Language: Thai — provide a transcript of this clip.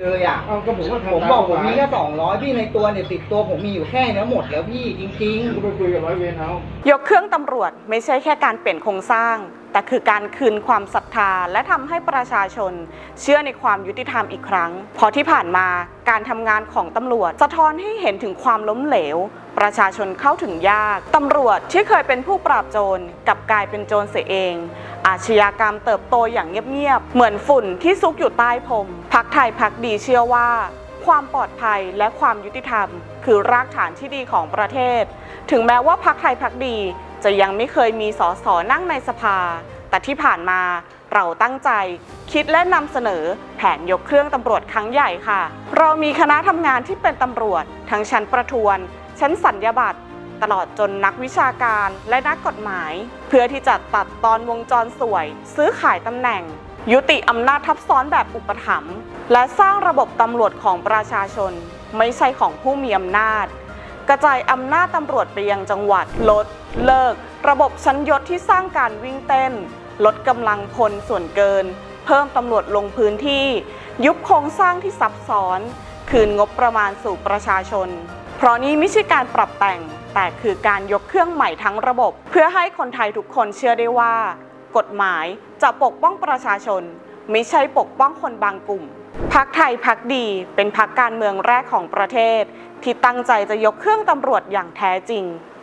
เลยอะเอาก็ผมว่าทำผมบอกผมตามีแค่สองร้อยพี่ในตัวเนี่ยติดตัวผมมีอยู่แค่นี้หมดแล้วพี่จริงผมก็ไปคุยกับร้อยเวรเอายกเครื่องตำรวจไม่ใช่แค่การเปลี่ยนโครงสร้าง แต่คือการคืนความศรัทธาและทำให้ประชาชน เชื่อในความยุติธรรมอีกครั้งเพราะที่ผ่านมาการทำงานของตำรวจ สะท้อนให้เห็นถึงความล้มเหลว ประชาชนเข้าถึงยาก ตำรวจที่เคยเป็นผู้ปราบโจรกับกลายเป็นโจรเสียเอง อาชญากรรมเติบโตอย่างเงียบๆ เหมือนฝุ่นที่ซุกอยู่ใต้พรมพักไทยพักดีเชื่อว่า ความปลอดภัยและความยุติธรรม คือรากฐานที่ดีของประเทศ ถึงแม้ว่าพักไทยพักดีจะยังไม่เคยมีสสนั่งในสภา แต่ที่ผ่านมาเราตั้งใจ คิดและนำเสนอแผนยกเครื่องตำรวจครั้งใหญ่ค่ะ เรามีคณะทำงานที่เป็นตำรวจ ทั้งชั้นประทวน ชั้นสัญญาบัตรตลอดจนนักวิชาการและนักกฎหมาย เพื่อที่จะตัดตอนวงจรสวย ซื้อขายตำแหน่ง ยุติอำนาจทับซ้อนแบบอุปถัมภ์และสร้างระบบตำรวจของประชาชน ไม่ใช่ของผู้มีอำนาจ กระจายอำนาจตำรวจไปยังจังหวัดลด เลิก ระบบชั้นยศที่สร้างการวิ่งเต้น ลดกำลังพลส่วนเกิน เพิ่มตำรวจลงพื้นที่ ยุบโครงสร้างที่ซับซ้อน คืนงบประมาณสู่ประชาชน เพราะนี้ไม่ใช่การปรับแต่ง แต่คือการยกเครื่องใหม่ทั้งระบบ เพื่อให้คนไทยทุกคนเชื่อได้ว่า กฎหมายจะปกป้องประชาชน ไม่ใช่ปกป้องคนบางกลุ่มพักไทยพักดีเป็นพักการเมืองแรกของประเทศ ที่ตั้งใจจะยกเครื่องตำรวจอย่างแท้จริง